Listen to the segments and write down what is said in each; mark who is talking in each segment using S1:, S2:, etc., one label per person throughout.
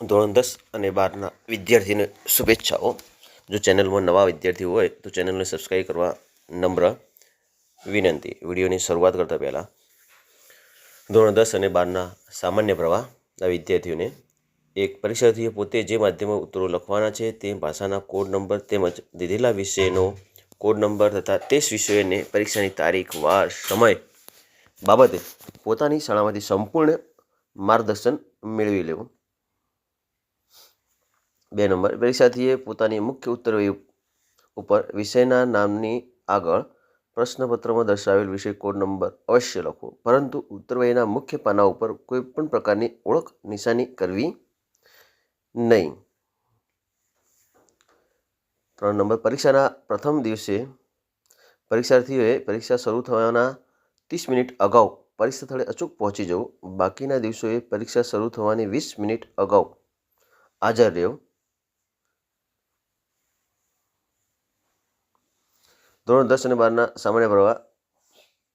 S1: ધોરણ દસ અને બારના વિદ્યાર્થીને શુભેચ્છાઓ. જો ચેનલમાં નવા વિદ્યાર્થીઓ હોય તો ચેનલને સબસ્ક્રાઈબ કરવા નમ્ર વિનંતી. વિડીયોની શરૂઆત કરતાં પહેલાં ધોરણ દસ અને બારના સામાન્ય પ્રવાહના વિદ્યાર્થીઓને એક પરીક્ષાર્થીએ પોતે જે માધ્યમમાં ઉત્તરો લખવાના છે તે ભાષાના કોડ નંબર તેમજ દીધેલા વિષયનો કોડ નંબર તથા તે વિષયોને પરીક્ષાની તારીખ, વાર, સમય બાબતે પોતાની શાળામાંથી સંપૂર્ણ માર્ગદર્શન મેળવી લેવું. બે નંબર. પરીક્ષાર્થીએ પોતાની મુખ્ય ઉત્તરવહી ઉપર વિષયના નામની આગળ પ્રશ્નપત્રમાં દર્શાવેલ વિષય કોડ નંબર અવશ્ય લખવો પરંતુ ઉત્તરવયના મુખ્ય પાના ઉપર કોઈ પણ પ્રકારની ઓળખ નિશાની કરવી નહીં. ત્રણ નંબર. પરીક્ષાના પ્રથમ દિવસે પરીક્ષાર્થીઓએ પરીક્ષા શરૂ થવાના ત્રીસ મિનિટ અગાઉ પરીક્ષા સ્થળે અચૂક પહોંચી જવું. બાકીના દિવસોએ પરીક્ષા શરૂ થવાની વીસ મિનિટ અગાઉ હાજર રહેવું. ધોરણ દસ અને બારના સામાન્ય પ્રવાહ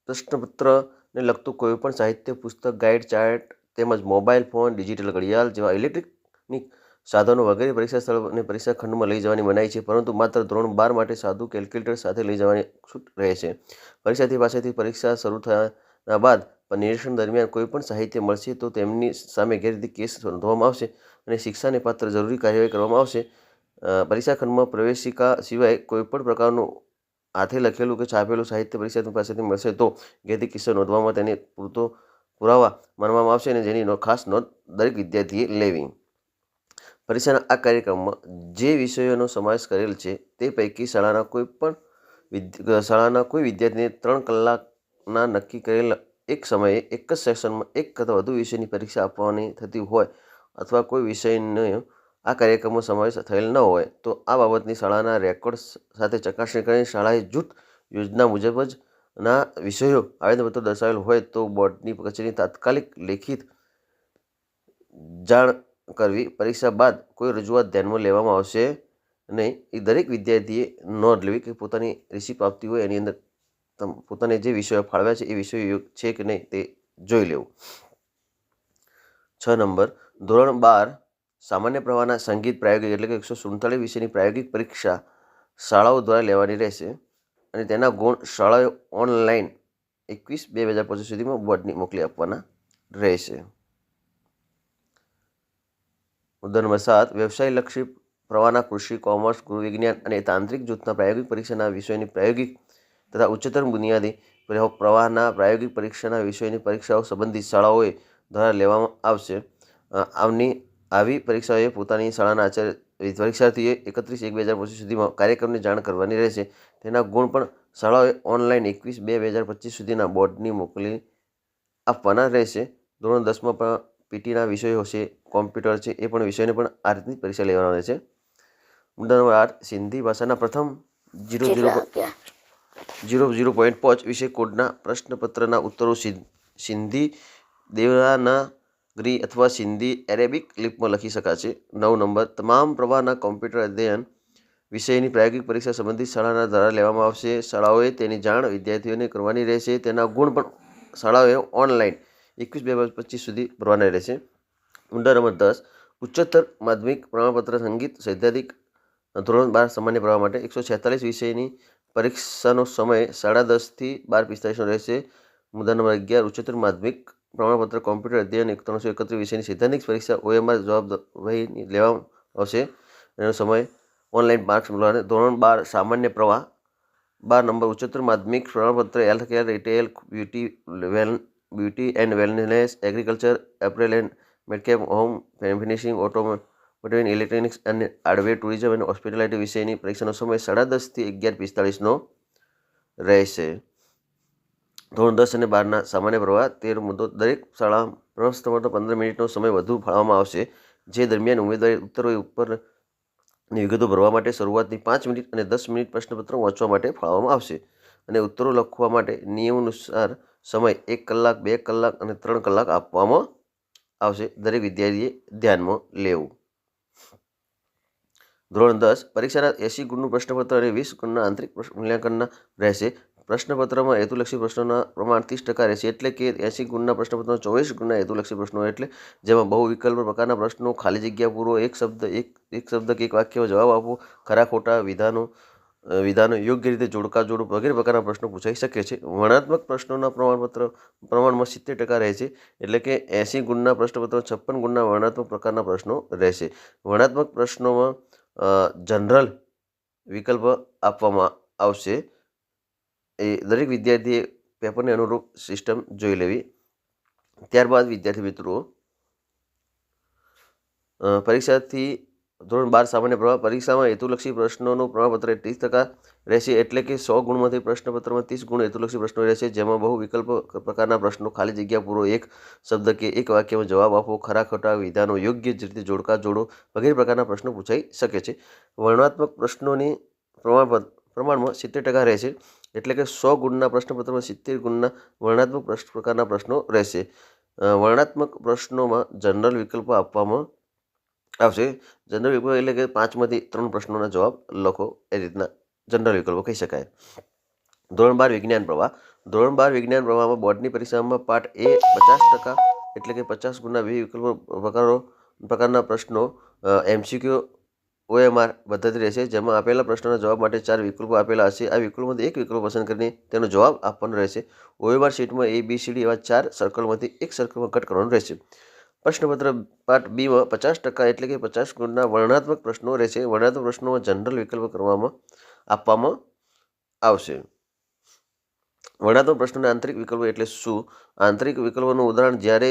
S1: પ્રશ્નપત્રને લગતું કોઈપણ સાહિત્ય પુસ્તક, ગાઈડ, ચાર્ટ તેમજ મોબાઈલ ફોન, ડિજિટલ ઘડિયાળ જેવા ઇલેક્ટ્રિક સાધનો વગેરે પરીક્ષા સ્થળ અને પરીક્ષા ખંડમાં લઈ જવાની મનાઈ છે, પરંતુ માત્ર ધોરણ બાર માટે સાદું કેલ્ક્યુલેટર સાથે લઈ જવાની છૂટ રહે છે. પરીક્ષાર્થી પાસેથી પરીક્ષા શરૂ થયાના બાદ નિરીક્ષણ દરમિયાન કોઈપણ સાહિત્ય મળશે તો તેમની સામે ગેરરીતિ કેસ નોંધવામાં આવશે અને શિક્ષાને પાત્ર જરૂરી કાર્યવાહી કરવામાં આવશે. પરીક્ષા ખંડમાં પ્રવેશિકા સિવાય કોઈપણ પ્રકારનું હાથે લખેલું કે છાપેલું સાહિત્ય પરિષદ પાસેથી મળશે તો ગેરરીતિ કિસ્સો નોંધવામાં તેને પૂરતો પુરાવા માનવામાં આવશે અને જેની ખાસ નોંધ દરેક વિદ્યાર્થીએ લેવી. પરીક્ષાના આ કાર્યક્રમમાં જે વિષયોનો સમાવેશ કરેલ છે તે પૈકી શાળાના કોઈ પણ શાળાના કોઈ વિદ્યાર્થીને ત્રણ કલાકના નક્કી કરેલ એક સમયે એક જ સેશનમાં એક કરતાં વધુ વિષયની પરીક્ષા આપવાની થતી હોય અથવા કોઈ વિષયનો આ કાર્યક્રમો સમાવેશ થયેલ ન હોય તો આ બાબતની શાળાના રેકોર્ડ સાથે ચકાસણી કરીને શાળાએ જૂથ યોજના મુજબ જ ના વિષયો આવેદનપત્ર દર્શાવેલ હોય તો બોર્ડની કચેરી તાત્કાલિક લેખિત જાણ કરવી, પરીક્ષા બાદ કોઈ રજૂઆત ધ્યાનમાં લેવામાં આવશે નહીં. એ દરેક વિદ્યાર્થીએ નોંધ લેવી કે પોતાની રિસીપ આપતી હોય એની અંદર પોતાને જે વિષયો ફાળવ્યા છે એ વિષયો છે કે નહીં તે જોઈ લેવું. છ નંબર, ધોરણ બાર સામાન્ય પ્રવાહના સંગીત પ્રાયોગિક એટલે કે એકસો સુડતાલીસ વિષયની પ્રાયોગિક પરીક્ષા શાળાઓ દ્વારા લેવાની રહેશે અને તેના ગુણ શાળાએ ઓનલાઈન એકવીસ બે હજાર પચીસ સુધીમાં બોર્ડની મોકલી આપવાના રહેશે. મુદ્દા નંબર વ્યવસાયલક્ષી પ્રવાહના કૃષિ, કોમર્સ, ગૃહવિજ્ઞાન અને તાંત્રિક જૂથના પ્રાયોગિક પરીક્ષાના વિષયોની પ્રાયોગિક તથા ઉચ્ચતર બુનિયાદી પ્રવાહના પ્રાયોગિક પરીક્ષાના વિષયોની પરીક્ષાઓ સંબંધિત શાળાઓએ દ્વારા લેવામાં આવશે. આવની આવી પરીક્ષાઓએ પોતાની શાળાના આચાર્ય પરીક્ષાર્થીએ એકત્રીસ એક બે હજાર પચીસ સુધીમાં કાર્યક્રમની જાણ કરવાની રહેશે. તેના ગુણ પણ શાળાઓએ ઓનલાઈન એકવીસ બે બે હજાર પચીસ સુધીના બોર્ડની મોકલી આપવાના રહેશે. ધોરણ દસમાં પણ પીટીના વિષયો છે કોમ્પ્યુટર છે એ પણ વિષયોને પણ આ રીતની પરીક્ષા લેવાના રહેશે. મુદ્દા નંબર આઠ સિંધી ભાષાના પ્રથમ zero zero zero zero point પાંચ વિષય કોડના પ્રશ્નપત્રના ઉત્તરો સિંધી સિંધી દેવનાગરી અથવા સિંધી એરેબિક લિપમાં લખી શકાશે નવ નંબર, તમામ પ્રવાહના કોમ્પ્યુટર અધ્યયન વિષયની પ્રાયોગિક પરીક્ષા સંબંધિત શાળાના દ્વારા લેવામાં આવશે. શાળાઓએ તેની જાણ વિદ્યાર્થીઓને કરવાની રહેશે. તેના ગુણ પણ શાળાઓએ ઓનલાઈન એકવીસ બે પચીસ સુધી ભરવાના રહેશે. ઊંડા નંબર દસ, ઉચ્ચતર માધ્યમિક પ્રમાણપત્ર સંગીત, સૈદ્ધાંતિક ધોરણ બાર સામાન્ય પ્રવાહ માટે એકસો છેતાલીસ વિષયની પરીક્ષાનો સમય સાડા દસથી બાર પિસ્તાલીસનો રહેશે. મુદ્દા નંબર અગિયાર, ઉચ્ચતર માધ્યમિક પ્રમાણપત્ર કોમ્પ્યુટર અધ્યયન ત્રણસો એકત્રીસ વિષયની સૈદ્ધાંતિક પરીક્ષા ઓએમઆર જવાબદારી લેવામાં આવશે. એનો સમય ઓનલાઈન માર્ક્સ મળવાને ધોરણ બાર સામાન્ય પ્રવાહ, બાર નંબર ઉચ્ચતર માધ્યમિક પ્રમાણપત્ર, health care, retail, beauty, well, beauty and wellness, agriculture, apparel and madeups, home finishing, automotive electronics અને હાર્ડવેર ટુરિઝમ અને હોસ્પિટાલિટી વિષયની પરીક્ષાનો સમય સાડા દસથી અગિયાર પિસ્તાળીસનો રહેશે. ધોરણ દસ અને બારના સામાન્ય પ્રવાહ તેર મુદ્દો દરેક શાળા પ્રવાસ માટે પંદર મિનિટનો સમય વધુ ફાળવવામાં આવશે. જે દરમિયાન ઉમેદવારી ઉત્તરો ઉપરની વિગતો ભરવા માટે શરૂઆતની પાંચ મિનિટ અને દસ મિનિટ પ્રશ્નપત્ર વાંચવા માટે ફાળવવામાં આવશે. અને ઉત્તરો લખવા માટે નિયમ અનુસાર સમય એક કલાક, બે કલાક અને ત્રણ કલાક આપવામાં આવશે. દરેક વિદ્યાર્થીએ ધ્યાનમાં લેવું. ધોરણ દસ, પરીક્ષાના એસી ગુણનું પ્રશ્નપત્ર અને વીસ ગુણના આંતરિક મૂલ્યાંકનના રહેશે. પ્રશ્નપત્રમાં હેતુલક્ષી પ્રશ્નોના પ્રમાણ ત્રીસ ટકા રહેશે એટલે કે એંસી ગુણના પ્રશ્નપત્રમાં ચોવીસ ગુણના હેતુલક્ષી પ્રશ્નો એટલે જેમાં બહુ વિકલ્પ પ્રકારના પ્રશ્નો, ખાલી જગ્યા પૂરો, એક શબ્દ, એક એક શબ્દ કે એક વાક્યમાં જવાબ આપવો, ખરા, ખોટા, વિધાનો વિધાનો યોગ્ય રીતે જોડકા જોડ વગેરે પ્રકારના પ્રશ્નો પૂછાઈ શકે છે. વર્ણાત્મક પ્રશ્નોના પ્રમાણપત્ર, પ્રમાણમાં સિત્તેર ટકા રહે છે એટલે કે એંસી ગુણના પ્રશ્નપત્રમાં છપ્પન ગુણના વર્ણાત્મક પ્રકારના પ્રશ્નો રહેશે. વર્ણાત્મક પ્રશ્નોમાં જનરલ વિકલ્પ આપવામાં આવશે. એ દરેક વિદ્યાર્થીએ પેપરને અનુરૂપ સિસ્ટમ જોઈ લેવી. ત્યારબાદ વિદ્યાર્થી મિત્રો પરીક્ષાથી ધોરણ બાર સામાન્ય પ્રવાહ, પરીક્ષામાં હેતુલક્ષી પ્રશ્નોનું પ્રમાણપત્ર ત્રીસ ટકા રહેશે એટલે કે સો ગુણમાંથી પ્રશ્નપત્રમાં ત્રીસ ગુણ હેતુલક્ષી પ્રશ્નો રહેશે, જેમાં બહુ વિકલ્પ પ્રકારના પ્રશ્નો, ખાલી જગ્યા પૂરો એક શબ્દ કે એક વાક્યમાં જવાબ આપવો, ખરા ખોટા વિધાનો, યોગ્ય જ રીતે જોડકા જોડો વગેરે પ્રકારના પ્રશ્નો પૂછાઈ શકે છે. વર્ણાત્મક પ્રશ્નોની પ્રમાણપત્ર પ્રમાણમાં સિત્તેર ટકા રહેશે. એટલે કે સો ગુણના પ્રશ્નપત્રમાં સિત્તેર ગુણના વર્ણાત્મક પ્રશ્ન પ્રકારના પ્રશ્નો રહેશે. વર્ણાત્મક પ્રશ્નોમાં જનરલ વિકલ્પો આપવામાં આવશે. જનરલ વિકલ્પ એટલે કે પાંચમાંથી ત્રણ પ્રશ્નોના જવાબ લખો. એ રીતના જનરલ વિકલ્પો કહી શકાય. ધોરણ બાર વિજ્ઞાન પ્રવાહ. ધોરણ બાર વિજ્ઞાન પ્રવાહમાં બોર્ડની પરીક્ષામાં પાઠ એ પચાસ ટકા એટલે કે પચાસ ગુણના બે વિકલ્પો પ્રકારો, પ્રકારના પ્રશ્નો એમસીક્યુ ઓએમઆર પદ્ધતિ રહેશે. જેમાં આપેલા પ્રશ્નોના જવાબ માટે ચાર વિકલ્પો આપેલા હશે. આ વિકલ્પોમાંથી એક વિકલ્પ પસંદ કરીને તેનો જવાબ આપવાનો રહેશે. ઓએમઆર શીટમાં એ બી સી એવા ચાર સર્કલમાંથી એક સર્કલમાં કટ કરવાનું રહેશે. પ્રશ્નપત્ર પાર્ટ બીમાં પચાસ ટકા એટલે કે પચાસ ગુણના વર્ણનાત્મક પ્રશ્નો રહેશે. વર્ણનાત્મક પ્રશ્નોમાં જનરલ વિકલ્પ કરવામાં આપવામાં આવશે. વર્ણનાત્મક પ્રશ્નોના આંતરિક વિકલ્પો એટલે શું? આંતરિક વિકલ્પોનું ઉદાહરણ જ્યારે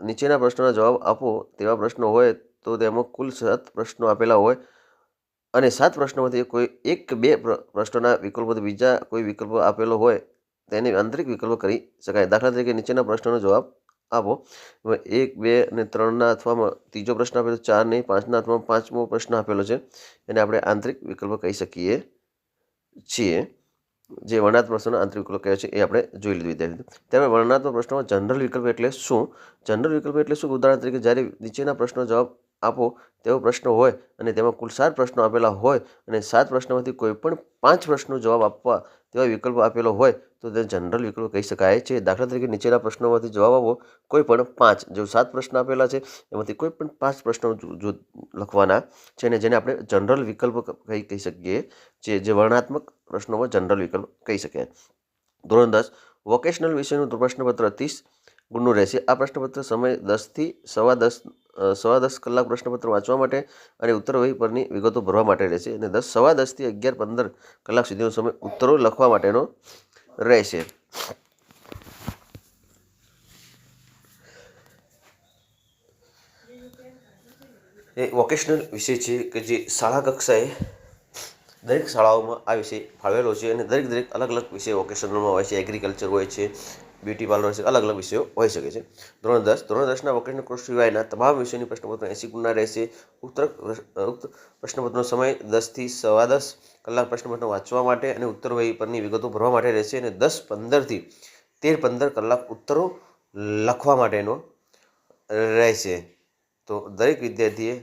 S1: નીચેના પ્રશ્નોના જવાબ આપો તેવા પ્રશ્નો હોય તો તેમાં કુલ સાત પ્રશ્નો આપેલા હોય અને સાત પ્રશ્નોમાંથી કોઈ એક બે પ્ર- પ્રશ્નોના વિકલ્પોથી બીજા કોઈ વિકલ્પ આપેલો હોય તેને આંતરિક વિકલ્પ કરી શકાય. દાખલા તરીકે નીચેના પ્રશ્નોનો જવાબ આપો. એક, બે અને ત્રણના અથવામાં ત્રીજો પ્રશ્ન આપેલો, ચાર નહીં, પાંચના અથવામાં પાંચમો પ્રશ્ન આપેલો છે. એને આપણે આંતરિક વિકલ્પ કહી શકીએ છીએ. જે વર્ણાત્મક પ્રશ્નોનો આંતરિક વિકલ્પ કહે છે એ આપણે જોઈ લીધું, વિદ્યાર્થી ત્યારે વર્ણાત્મક પ્રશ્નોમાં જનરલ વિકલ્પ એટલે શું? જનરલ વિકલ્પ એટલે શું? ઉદાહરણ તરીકે જ્યારે નીચેના પ્રશ્નો જવાબ આપો તેવો પ્રશ્ન હોય અને તેમાં કુલ સાત પ્રશ્નો આપેલા હોય અને સાત પ્રશ્નોમાંથી કોઈ પણ પાંચ પ્રશ્નો જવાબ આપવા તેવા વિકલ્પ આપેલો હોય, તો તેને જનરલ વિકલ્પ કહી શકાય છે. દાખલા તરીકે નીચેના પ્રશ્નોમાંથી જવાબ આપો. કોઈ પણ પાંચ, જો સાત પ્રશ્ન આપેલા છે, એમાંથી કોઈ પણ પાંચ પ્રશ્નો લખવાના છે અને જેને આપણે જનરલ વિકલ્પ કહી કહી શકીએ જે જે વર્ણાત્મક પ્રશ્નોમાં જનરલ વિકલ્પ કહી શકાય. ધોરણ દસ વોકેશનલ વિષયનું પ્રશ્નપત્ર ત્રીસ ગુણનું રહેશે. આ પ્રશ્નપત્ર સમય દસથી સવા દસ સવા દસ કલાક પ્રશ્નપત્ર વાંચવા માટે અને ઉત્તરવહી પરની વિગતો ભરવા માટે રહેશે અને દસ, સવા દસથી અગિયાર, પંદર કલાક સુધીનો સમય ઉત્તરો લખવા માટેનો રહેશે. એ વોકેશનલ વિષય છે કે જે શાળા કક્ષાએ દરેક શાળાઓમાં આ વિષય ફાળવેલો છે અને દરેક દરેક અલગ અલગ વિષય વોકેશનલમાં હોય છે એગ્રીકલ્ચર હોય છે બ્યુટી પાર્લર છે અલગ અલગ વિષયો હોઈ શકે છે. ધોરણ દસ, ધોરણ દસના વોકેશનલ કોર્સ સિવાયના તમામ વિષયની પ્રશ્નપત્રો એંસી ગુણના રહેશે. ઉત્તર ઉક્ત પ્રશ્નપત્રનો સમય દસથી સવા દસ કલાક પ્રશ્નપત્ર વાંચવા માટે અને ઉત્તરવહી પરની વિગતો ભરવા માટે રહેશે અને દસ પંદરથી તેર પંદર કલાક ઉત્તરો લખવા માટેનો રહેશે. તો દરેક વિદ્યાર્થીએ